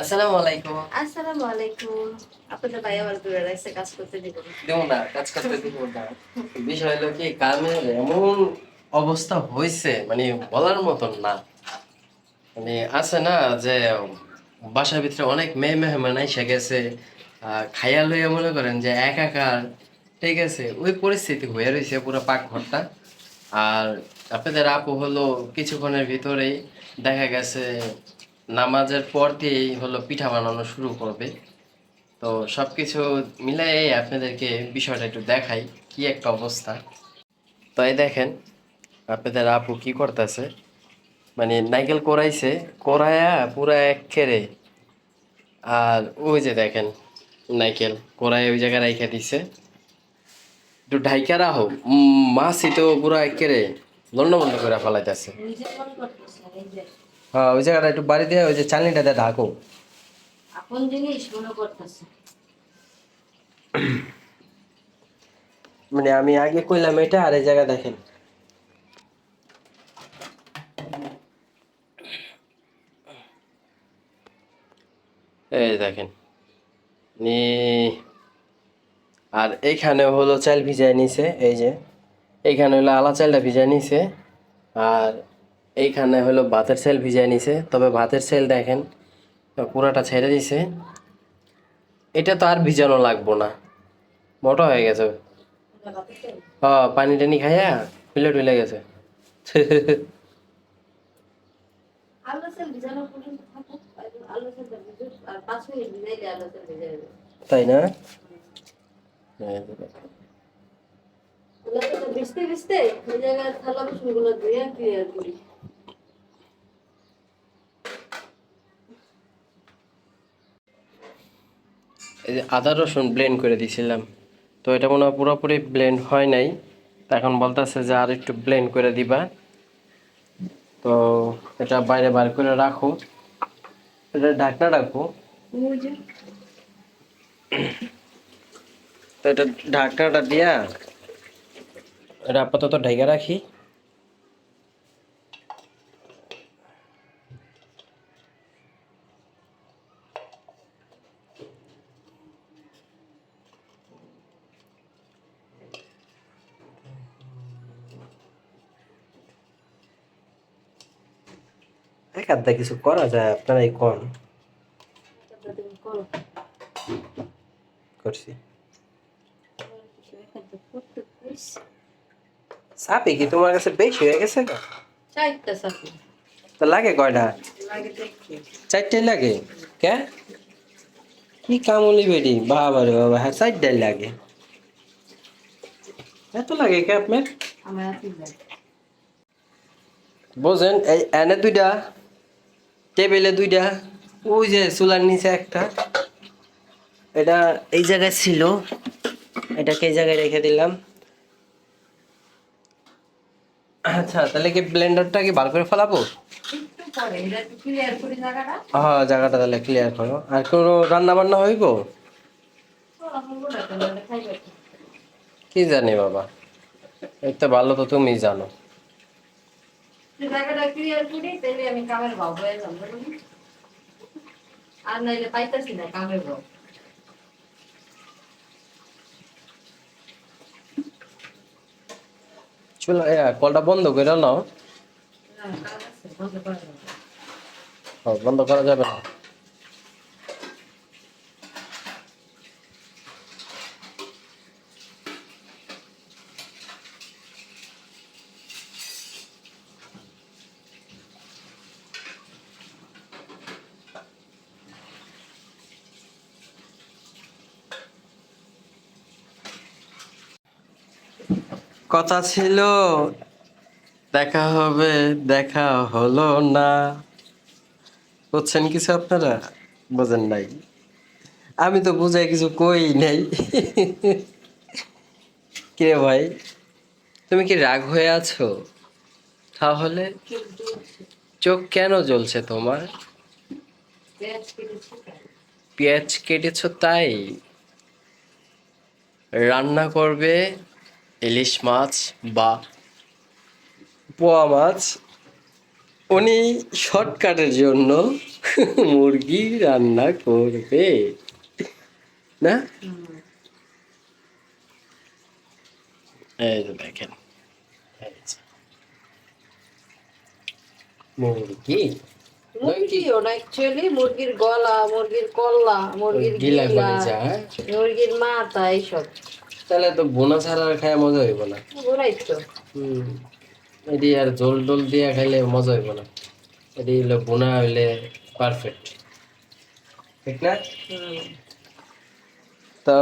আসসালামু আলাইকুম। আসসালামু আলাইকুম। আপনাদের ভাই আমার দূরে রাখছে কাজ করতে দিব। না। না কাজ করতে দিব না। বিষয় হলো কি কামের এমন অবস্থা হয়েছে মানে বলার মতন না। মানে আছে না যে বাসার ভিতরে অনেক মেয়ে মেহমান এসে গেছে খাইয়া লইয়া মনে করেন যে একাকার ঠিক আছে ওই পরিস্থিতি হয়ে রয়েছে পুরো পাকঘরটা। আর আপনাদের আপু হলো কিছুক্ষণের ভিতরেই দেখা গেছে নামাজের পর দিয়েই হলো পিঠা বানানো শুরু করবে। তো সবকিছু মিলাই আপনাদেরকে বিষয়টা একটু দেখাই কি একটা অবস্থা। তো এই দেখেন আপনাদের আপু কি করতেছে? মানে নাইকেল কোরাইছে কোরায়া পুরা এক খেরে আর ওই যে দেখেন নাইকেল কোরাই ওই জায়গায় রাইখা দিছে। একটু ঢাইকা উম, মাছই তো পুরা এক খেরে লন্ড বন্ধ করে ফেলাইতেছে হ্যাঁ ওই জায়গাটা একটু বাড়ি দিয়ে ওই যে চালনিটাতে ঢাকো। আপন জিনিস মনে করতেছে। মানে আমি আগে কইলাম এটা আর এই জায়গা দেখেন। এই দেখেন। নি আর এইখানে হলো চাল ভিজাই নিছে এই যে। এইখানে হলো আলা চালটা ভিজাই নিছে আর এইখানে হলো ভাতের সেল ভিজাই নিছে তবে ভাতের সেল দেখেন পুরাটা ছেড়ে দিছে এটা তো আর ভিজানো লাগবো না মোটা হয়ে গেছে। হ্যাঁ পানি টানি খাইয়া ফুলে টুলে গেছে। তাই না ভিজতে ভিজতে থালা বাসনগুলো ধুয়ে clear করি। এই যে আদা রসুন ব্লেন্ড করে দিয়েছিলাম তো এটা মনে হয় পুরোপুরি ব্লেন্ড হয় নাই। তা এখন বলতেছে যে আর একটু ব্লেন্ড করে দিবা। তো এটা বাইরে বার করে রাখো। এটা ঢাকনা রাখো। তো এটা ঢাকনাটা দিয়া এটা আপাতত ঢেকে রাখি। আধা কিছু করা যায় আপনারাই কোন। করছি। সাপে কি তোমার কাছে বেশি হয়ে গেছে? চারটা তো লাগে কয়টা? চারটে লাগে? কে? কি কামলি বেডি বাবা রে বাবা হ্যাঁ চারটাই লাগে। এত লাগে কে আপনার? বোঝেন এই এনে দুইটা। টেবিলে দুইটা ওই যে চুলার নিচে একটা। এটা এই জায়গায় ছিল এটাকে এই জায়গায় রেখে দিলাম। আচ্ছা তাহলে কি ব্লেন্ডারটা কি বার করে ফেলাবো? হ্যাঁ জায়গাটা। তাহলে ক্লিয়ার করো। আর কোনো রান্না বান্না হইব কি? জানি বাবা এর তো ভালো তো তুমি জানো। জায়গাটা ক্লিয়ার করি তাহলে আমি কামের ভাব হয়ে যাব? আর নাইলে পাইতাছি না কামের ভাব চলো কলটা বন্ধ করে নাও কাজ আছে, বন্ধ করা যাবে না। কথা ছিল, দেখা হবে, দেখা হলো না। বুঝছেন কিছু আপনারা? বোঝেন নাই। আমি তো বুঝাই কিছু কই নাই। কে ভাই, তুমি কি রাগ হয়ে আছো? তাহলে চোখ কেন জ্বলছে তোমার? পেঁয়াজ কেটেছি তাই। পেঁয়াজ কেটেছো তাই? রান্না করবে? ইলিশ মাছ বা পোয়া মাছ। উনি শর্টকাটের জন্য মুরগি রান্না করবে। না? এই যে দেখেন। মুরগি? মুরগি ওটা অ্যাকচুয়ালি মুরগির গলা মুরগির কল্লা মুরগির গিলা? মুরগির মাথা এইসব। তাহলে তো বোনা ছাড়া খায় মজা হইব না। হুম এটি আর জল টল দিয়া খাইলে মজা হইব না। এটি হইলে বোনা হইলে পারফেক্ট ঠিক না? তো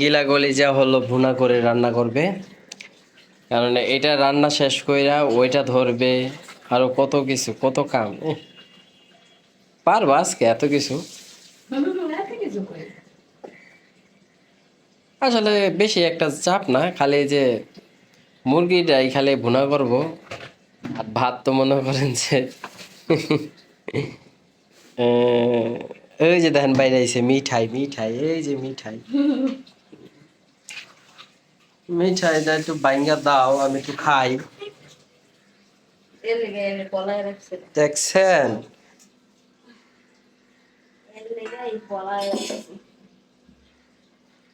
গিলা গলি যা হলো ভুনা করে রান্না করবে। কারণ এটা রান্না শেষ কইরা ওইটা ধরবে। আরও কত কিছু কত কাম। পারবা আজকে এত কিছু এত কিছু করি। আসলে বেশি একটা চাপ না খালি যে মুরগিটাই খালি ভুনা করব আর ভাত তো মনে করেন যে এই যে দেখেন বাইরে আইছে মিঠাই মিঠাই এই যে মিঠাই। মিঠাইটা একটু বাইঙ্গা দাও আমি একটু খাই। দেখছেন এর লেগে এই পলায় রাখছে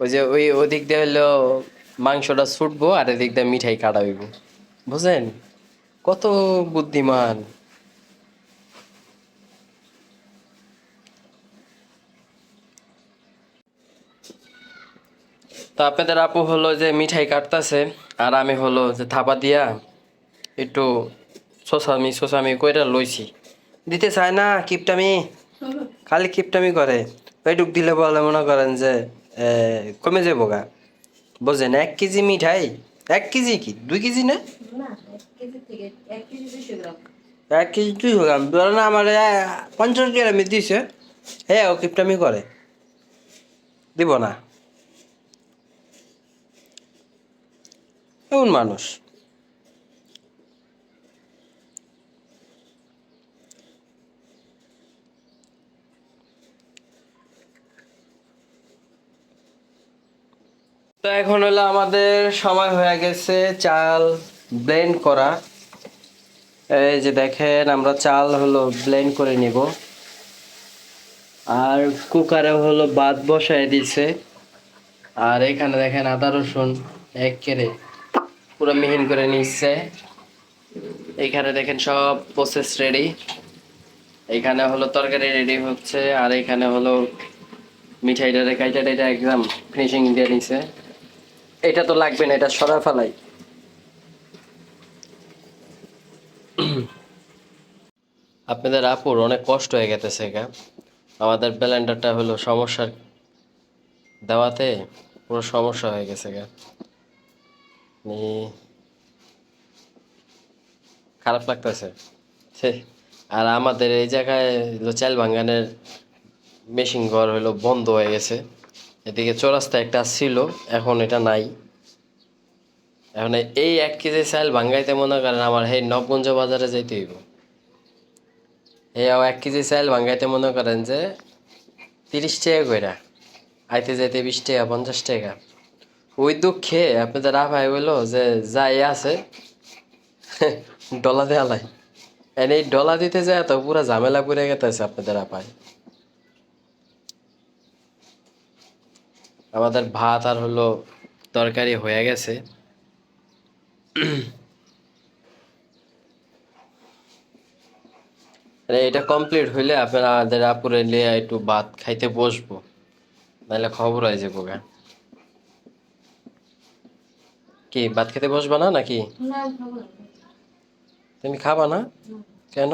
ওই যে ওই ওদিক দিয়ে হলো মাংসটা ছুটবো আর এদিক দিয়ে মিঠাই কাটা হইব। বুঝেন কত বুদ্ধিমান। তো আপনাদের আপু হলো যে মিঠাই কাটতাছে আর আমি হলো যে থাপা দিয়া একটু সোসামি সোসামি কইরা লইছি। দিতে চায় না কিপটামি? খালি কিপটামি করে। ওইটুক দিলে বলে মনে করেন যে কমে যাব গা। বোঝেন এক কেজি মিঠাই এক কেজি কি? দুই কেজি না? না এক কেজি দুই গ্রাম। ধরেন আমার পঞ্চাশ গ্রামে দিছে হ্যাঁ ও কিপটামি করে। দিব না। এমন মানুষ। তো এখন হলো আমাদের সময় হয়ে গেছে চাল ব্লেন্ড করা। এই যে দেখেন, আমরা চাল হলো ব্লেন্ড করে নিব। আর কুকারে হলো বাদ বসায় দিছে। আর এখানে দেখেন আদা রসুন এক কেড়ে পুরো মিহিন করে নিচ্ছে। এইখানে দেখেন সব প্রসেস রেডি এখানে হলো তরকারি রেডি হচ্ছে। আর এখানে হলো মিঠাইটা কাইটা টাইটা একদম ফিনিশিং দিয়ে নিছে। এটা তো লাগবে না, এটা সরা ফেলাই। আপনাদের আপুর অনেক কষ্ট হয়ে গেছে গা। আমাদের ব্লেন্ডারটা হলো সমস্যার দেওয়াতে পুরো সমস্যা হয়ে গেছে গা। খারাপ লাগতেছে। আর আমাদের এই জায়গায় চাল ভাঙ্গানের মেশিন ঘর হলো বন্ধ হয়ে গেছে। এদিকে চৌরাস্তা একটা ছিল, এখন এটা নাই। এখন এই এক কেজি চাল ভাঙ্গাইতে মনে করেন আমার সেই নবগঞ্জ বাজারে যাইতে হইব। এই এক কেজি চাল ভাঙ্গাইতে মনে করেন যে তিরিশ টাকা কইরা, আইতে যাইতে বিশ টাকা, পঞ্চাশ টাকা। ওই দুঃখে আপনাদের আপায় বলল যে যাই আছে, ডলা দেওয়া লাই এই ডলা দিতে যায় তো পুরা ঝামেলা পড়ে গেতেছে আপনাদের আপায় আমাদের ভাত আর হলো তরকারি হয়ে গেছে। আরে এটা কমপ্লিট হইলে আপনারা আমাদের আপুরে নিয়ে একটু ভাত খাইতে বসবো। নাহলে খবর হয়ে যাব গা। কি ভাত খেতে বসবা না নাকি। তুমি খাবা না, কেন?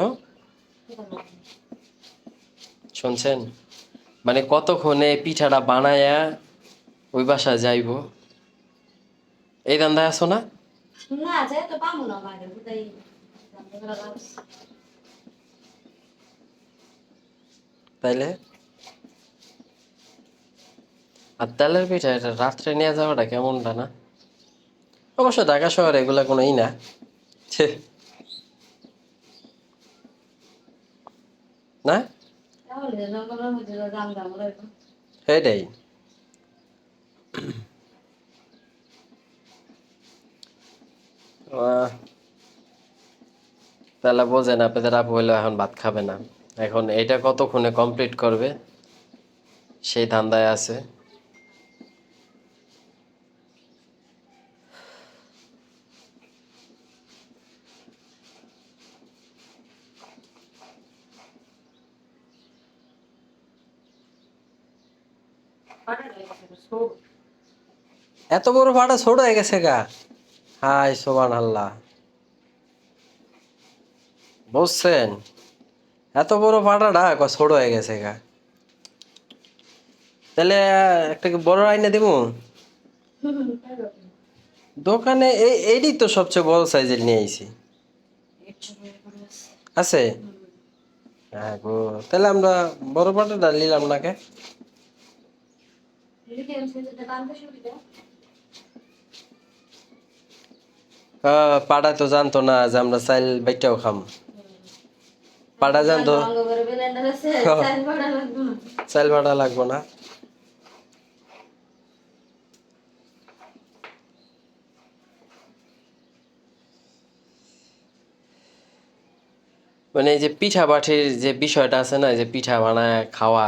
শুনছেন? মানে কতক্ষণে পিঠাটা বানায়া ওই বাসা যাইব। এই দান্দায় আসো না? যাই তো বাইরে। তাইলে? আর তেলের পিঠা এটা রাত্রে নিয়ে যাওয়াটা কেমনটা না? অবশ্য ঢাকা শহরে এগুলা কোনো ই না। না। সেটাই। তাহলে বোঝেন আপনাদের আপু হইল এখন ভাত খাবে না। এখন এটা কতক্ষণে কমপ্লিট করবে? সেই ধান্দায় আছে। এত বড় ভাড়া ছোট হয়ে গেছে গা। হাই সোবান আল্লাহ বুঝছেন? এত বড় ফাটাটা ক ছোট হয়ে গেছে গা। তাহলে একটা বড় আইনা দিব দোকানে এই এইটি তো সবচেয়ে বড় সাইজের নিয়ে আইছি। আছে? হ্যাঁ গো, তাহলে আমরা বড় পাটাটা নিলাম নাকে। পাড়া তো জানতো না যে আমরা চাইল বাইটাও খাম। পাড়া জানতো? চাইল ভাড়া লাগবো না। মানে এই যে পিঠা পাঠির যে বিষয়টা আছে না যে পিঠা বানায় খাওয়া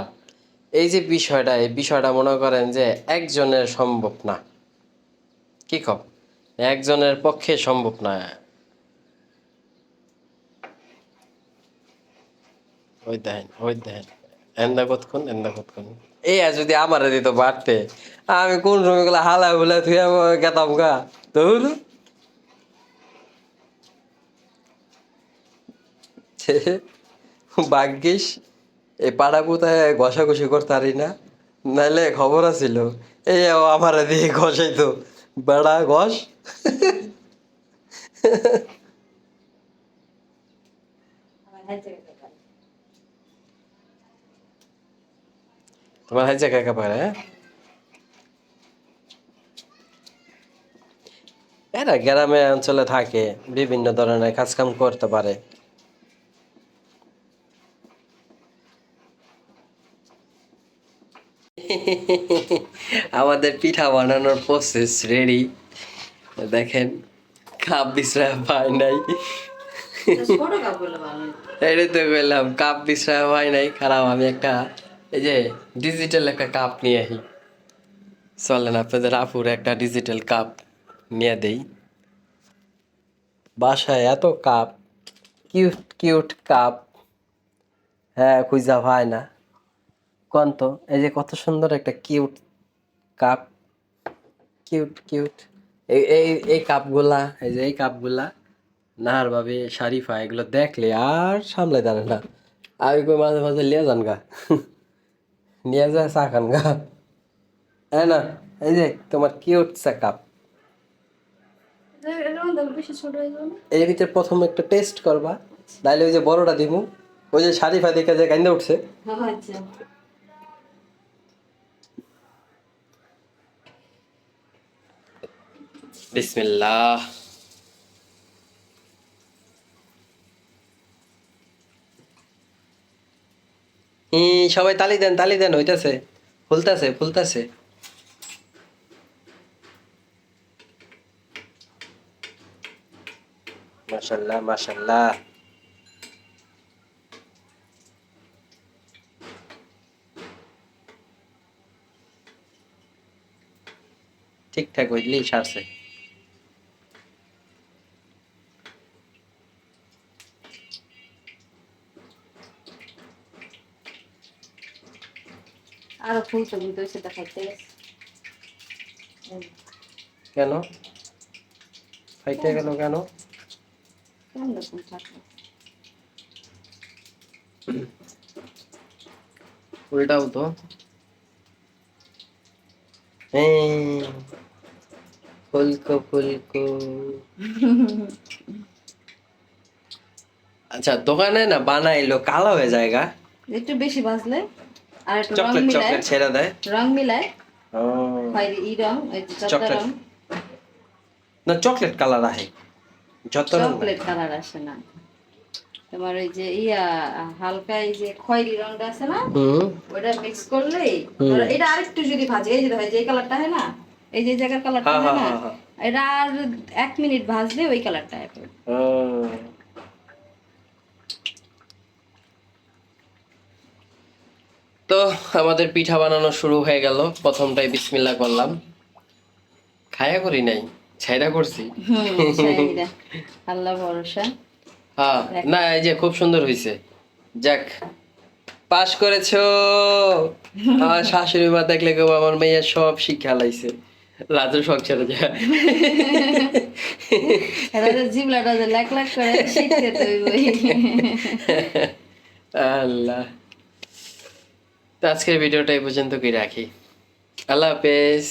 এই যে বিষয়টা এই বিষয়টা মনে করেন যে একজনের সম্ভব না। কি কব একজনের পক্ষে সম্ভব না। যদি আমারে দিত বাড়তে, আমি কোন সময়গুলো হালা হুলা থুয়ে গেতাম গা। ভাগ্যিস, এই পাড়া পুতায় ঘষাঘষি করতে পারি না, নাইলে খবর আছিল। এই আমারে দিয়ে ঘষাইতো। বেড়া ঘষ তোমার হাইজা কাকা পারে হ্যাঁ এরা গ্রামে অঞ্চলে থাকে বিভিন্ন ধরনের কাজকাম করতে পারে আমাদের পিঠা বানানোর প্রসেস রেডি দেখেন কাপ বিশ্রাম পায় নাই। এটাই তো বললাম কাপ বিশ্রাম হয় নাই। খারাপ আমি একটা এই যে ডিজিটাল একটা কাপ নিয়ে আসি। চলেন আপনাদের আপুর একটা ডিজিটাল কাপ নিয়ে দেই। বাসায় এত কাপ কিউট কিউট কাপ। হ্যাঁ খুঁজা হয় না। কোন তো এই যে কত সুন্দর একটা কিউট কাপ কিউট কিউট এই এই এই কাপগুলা এই যে এই কাপগুলা নাহার ভাবে শারিফা এগুলো দেখলে আর সামলাই দাঁড়ে না। আমি কই মাঝে মাঝে লিয়ে যান গা। নিয়ে যায় চা খান গা। হ্যাঁ না এই যে তোমার কিউট চা কাপ এর ভিতরে প্রথম একটা টেস্ট করবা নাইলে ওই যে বড়টা দিমু ওই যে শারিফা দেখে যে কান্দে উঠছে। আচ্ছা। বিসমিল্লাহ। সবাই তালি দেন তালি দেন হইতাছে। ফুলতাছে ফুলতাছে। মাশাল্লাহ মাশাল্লাহ। ঠিকঠাক হইলেই সারছে। ফুলতে গেছে কেন গেল কেন? উল্টাও তো ফুলকো ফুলকো। আচ্ছা দোকানে না বানাইলো, কালো হয়ে জায়গা একটু বেশি ভাজলে আর একটু রং মিলায়। ছেড়ে দেয়। রং মিলায়। ও, খয়েরি রং ওই যে চদ্দা চকলেট। রং। না চকলেট কালার আহে যত চকলেট কালার আসে না। তোমার ওই যে ইয়া হালকা এই যে খয়েরি রংটা আছে না? ওটা মিক্স করলেই এটা আরেকটু যদি ভাজে এই যে কালারটা হয় না? এই যে জায়গার কালারটা হ্যাঁ, হয় না? হ্যাঁ, হ্যাঁ, এটা আর এক মিনিট ভাজলে ওই কালারটা আসবে তো আমাদের পিঠা বানানো শুরু হয়ে গেল। প্রথমটাই বিসমিল্লা করলাম। খায়া করি নাই ছাইরা করছি। আল্লাহ ভরসা। হ্যাঁ না এই যে খুব সুন্দর হয়েছে যাক পাস করেছ। আমার শাশুড়ি মা দেখলে কেউ আমার মেয়ে সব শিক্ষা লাইছে। শখ ছেড়ে যায় জিবলাটা লাখ লাখ করে শিখতে তো ওই আল্লাহ। তো আজকের ভিডিওটা এই পর্যন্ত কি রাখি। আল্লাহ হাফেজ।